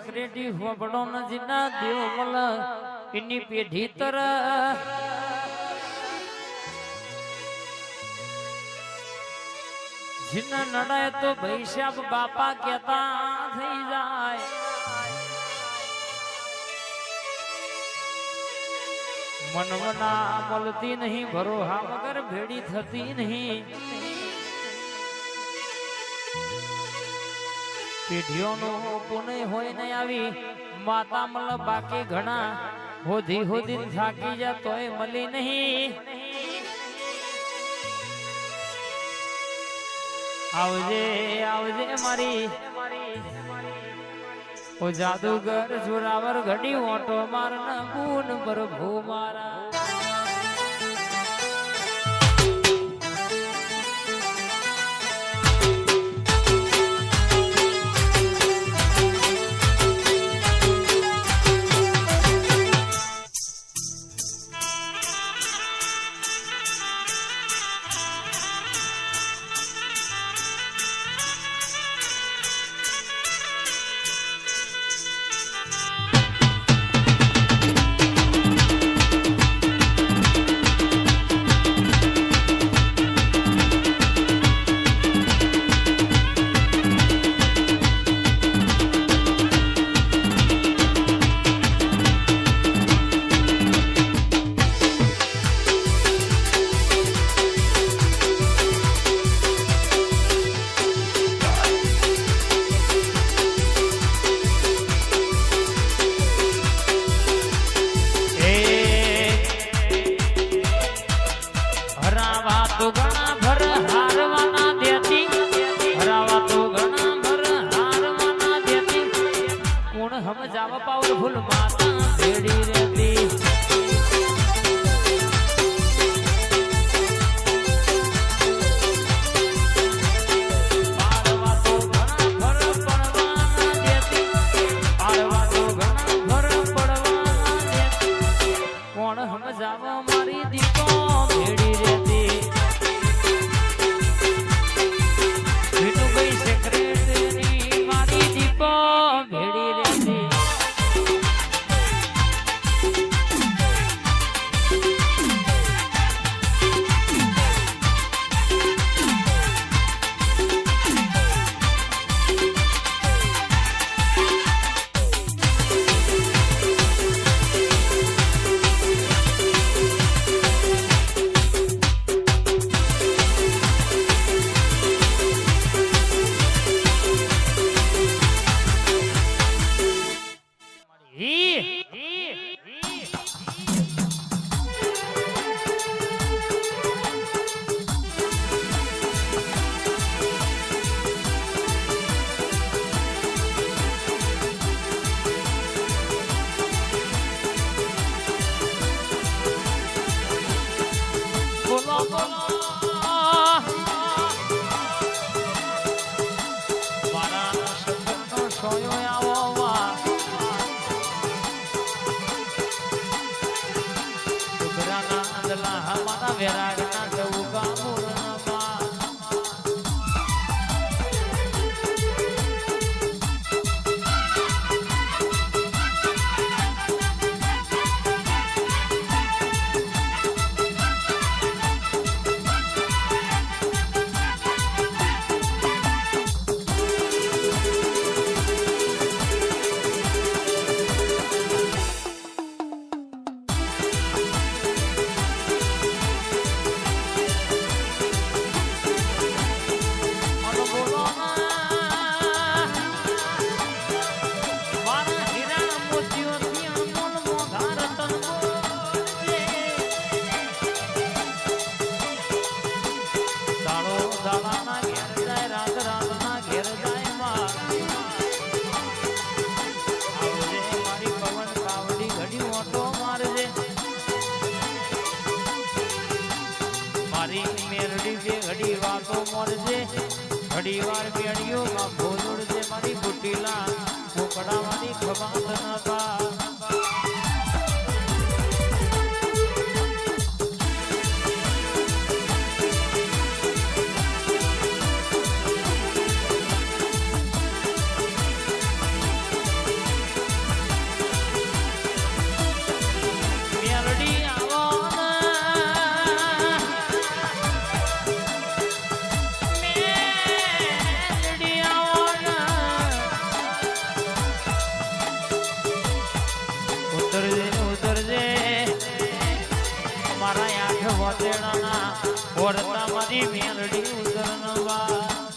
Secretary હોબળો નજીના દેવમલ એની પેઢી તર. જીન નડાય તો ભૈસાબ બાપા કેતા થઈ જાય. મનવના મળતી નહીં, ભરોહા વગર ભેડી થતી નહીં. પેઢીઓનું પુનઃ હોય નહીં આવી. માતા મલ બાકી ઘણા. હોધી હોધી થાકી જા તોય મળી નહીં. આવજે આવજે મારી. ઓ જાદુગર, જોરાવર ઘડી ઓટો મારના ગુણ પ્રભુ મારા. પાવરફુલ માતા ડુગરાના હમારા મારા ઘડી વાર મેળ્યો માં ભોજોડ છે મારી બુટીલા કોકડાવાની ખબાત નતા ઓરતા મારી મેલડી ઉતરનવા